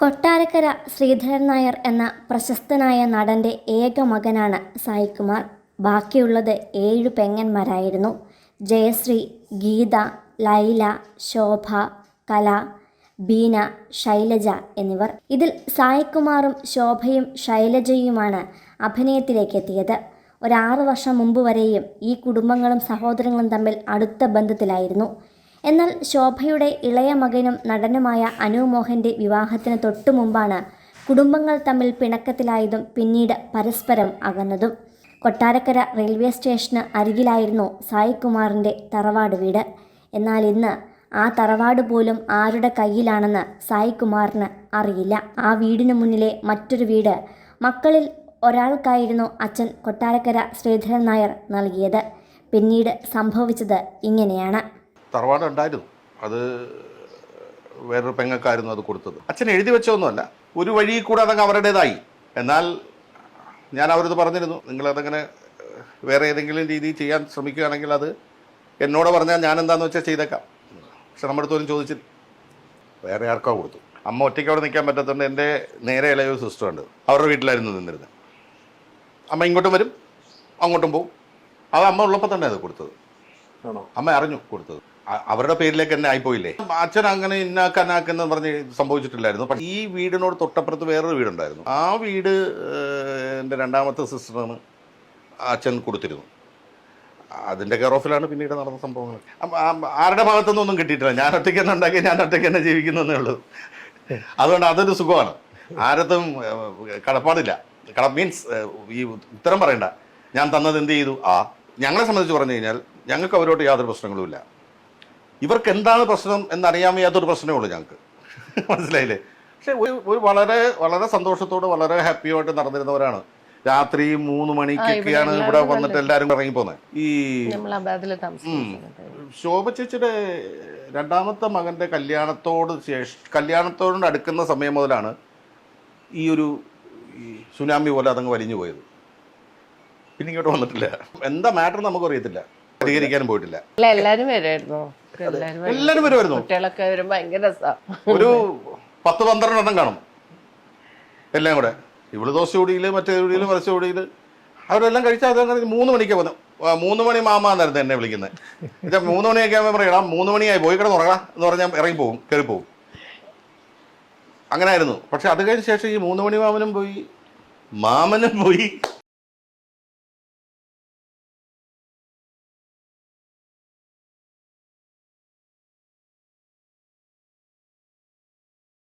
കൊട്ടാരക്കര ശ്രീധരൻ നായർ എന്ന പ്രശസ്തനായ നടന്റെ ഏക മകനാണ് സായികുമാർ. ബാക്കിയുള്ളത് ഏഴു പെങ്ങന്മാരായിരുന്നു. ജയശ്രീ ഗീത ലൈല ശോഭ കല ബീന ശൈലജ എന്നിവർ. ഇതിൽ സായികുമാറും ശോഭയും ശൈലജയുമാണ് അഭിനയത്തിലേക്ക് എത്തിയത് ഒരാറു വർഷം മുമ്പ് വരെയും ഈ കുടുംബങ്ങളും സഹോദരങ്ങളും തമ്മിൽ അടുത്ത ബന്ധത്തിലായിരുന്നു. എന്നാൽ ശോഭയുടെ ഇളയ മകനും നടനുമായ അനു മോഹന്റെ വിവാഹത്തിന് തൊട്ടു മുമ്പാണ് കുടുംബങ്ങൾ തമ്മിൽ പിണക്കത്തിലായതും പിന്നീട് പരസ്പരം അകന്നതും. കൊട്ടാരക്കര റെയിൽവേ സ്റ്റേഷന് അരികിലായിരുന്നു സായികുമാറിന്റെ തറവാട് വീട്. എന്നാൽ ഇന്ന് ആ തറവാട് പോലും ആരുടെ കയ്യിലാണെന്ന് സായികുമാറിന് അറിയില്ല. ആ വീടിന് മുന്നിലെ മറ്റൊരു വീട് മക്കളിൽ ഒരാൾക്കായിരുന്നു അച്ഛൻ കൊട്ടാരക്കര ശ്രീധരൻ നായർ നൽകിയത്. പിന്നീട് സംഭവിച്ചത് ഇങ്ങനെയാണ്. തറവാട് ഉണ്ടായിരുന്നു അത് വേറൊരു പെങ്ങൾക്കായിരുന്നു അത് കൊടുത്തത്. അച്ഛൻ എഴുതി വെച്ചൊന്നുമല്ല ഒരു വഴി കൂടെ അതങ്ങ് അവരുടേതായി. എന്നാൽ ഞാൻ അവരത് പറഞ്ഞിരുന്നു നിങ്ങളതങ്ങനെ വേറെ ഏതെങ്കിലും രീതിയിൽ ചെയ്യാൻ ശ്രമിക്കുകയാണെങ്കിൽ അത് എന്നോട് പറഞ്ഞാൽ ഞാൻ എന്താണെന്ന് വെച്ചാൽ ചെയ്തേക്കാം. പക്ഷെ നമ്മുടെ അടുത്തോലും ചോദിച്ചില്ല. വേറെ ആർക്കോ കൊടുത്തു? അമ്മ ഒറ്റയ്ക്ക് അവിടെ നിൽക്കാൻ പറ്റത്തുണ്ട് എന്റെ നേരെ ഇളയ ഒരു സിസ്റ്റർ ഉണ്ട്. അവരുടെ വീട്ടിലായിരുന്നു നിന്നിരുന്നത്. അമ്മ ഇങ്ങോട്ടും വരും അങ്ങോട്ടും പോവും. അത് അമ്മ ഉള്ളപ്പോൾ തന്നെ അത് കൊടുത്തത്. അമ്മ അറിഞ്ഞു കൊടുത്തത്. അവരുടെ പേരിലേക്ക് തന്നെ ആയിപ്പോയില്ലേ? അച്ഛൻ അങ്ങനെ ഇന്നാക്കനാക്കെന്ന് പറഞ്ഞ് സംഭവിച്ചിട്ടില്ലായിരുന്നു. പക്ഷെ ഈ വീടിനോട് തൊട്ടപ്പുറത്ത് വേറൊരു വീടുണ്ടായിരുന്നു. ആ വീട് എന്റെ രണ്ടാമത്തെ സിസ്റ്ററാണ് അച്ഛൻ കൊടുത്തിരുന്നു. അതിന്റെ കെയർ ഓഫിലാണ് പിന്നീട് നടന്ന സംഭവങ്ങൾ. ആരുടെ ഭാഗത്തുനിന്നും ഒന്നും കിട്ടിയിട്ടില്ല. ഞാൻ ഒറ്റയ്ക്ക് തന്നെ ഉണ്ടാക്കി ഞാൻ ഒറ്റയ്ക്ക് തന്നെ ജീവിക്കുന്നതേ ഉള്ളൂ. അതുകൊണ്ട് അതൊരു സുഖമാണ്. ആരത്തും കടപ്പാടില്ല. കട മീൻസ് ഈ ഉത്തരം പറയണ്ട. ഞാൻ തന്നത് എന്ത് ചെയ്തു? ആ ഞങ്ങളെ സംബന്ധിച്ച് പറഞ്ഞു കഴിഞ്ഞാൽ ഞങ്ങൾക്ക് അവരോട് യാതൊരു പ്രശ്നങ്ങളുമില്ല ഇവർക്ക് എന്താണ് പ്രശ്നം എന്നറിയാൻ വയ്യാത്തൊരു പ്രശ്നമേ ഉള്ളൂ ഞങ്ങൾക്ക്. മനസ്സിലായില്ലേ? പക്ഷെ ഒരു ഒരു വളരെ വളരെ സന്തോഷത്തോടെ വളരെ ഹാപ്പിയായിട്ട് നടന്നിരുന്നവരാണ്. രാത്രി മൂന്ന് മണിക്കൊക്കെയാണ് ഇവിടെ വന്നിട്ട് എല്ലാവരും ഇറങ്ങി പോകുന്നത് ഈ ശോഭ ചേച്ചിയുടെ രണ്ടാമത്തെ മകന്റെ കല്യാണത്തോട് ശേഷം കല്യാണത്തോട് അടുക്കുന്ന സമയം മുതലാണ് ഈ ഒരു സുനാമി പോലെ അതങ്ങ് വലിഞ്ഞു പോയത് പിന്നെ ഇങ്ങോട്ട് വന്നിട്ടില്ല. എന്താ മാറ്റർ നമുക്കറിയത്തില്ല. പരിഹരിക്കാനും പോയിട്ടില്ല. അല്ല എല്ലാരും വരുമായിരുന്നു എല്ലാരും വരും. എല്ലാവരും വരുമായിരുന്നു കുട്ടികളൊക്കെ വരും ഭയങ്കര രസാ. ഒരു പത്ത് പന്ത്രണ്ട് എണ്ണം കാണും. എല്ലാം കൂടെ. ഇവൾ ദോശ കൂടിയിൽ മറ്റേ കൂടിയിൽ മറിച്ച കൂടിയിൽ അവരെല്ലാം കഴിച്ചാൽ അതങ്ങനെ മൂന്ന് മണിക്ക് വന്നു ആ, മൂന്ന് മണി മാമ എന്നായിരുന്നു എന്നെ വിളിക്കുന്നത് ഇതാ മൂന്ന് മണിയൊക്കെ ആകുമ്പോൾ പറയണം മൂന്ന് മണിയായി പോയി കിടന്ന് ഉറങ്ങാം എന്ന് പറഞ്ഞാൽ ഇറങ്ങി പോകും കയറി പോകും അങ്ങനെ ആയിരുന്നു പക്ഷെ അത് കഴിഞ്ഞ ശേഷം ഈ മൂന്ന് മണി മാമനും പോയി മാമനും പോയി.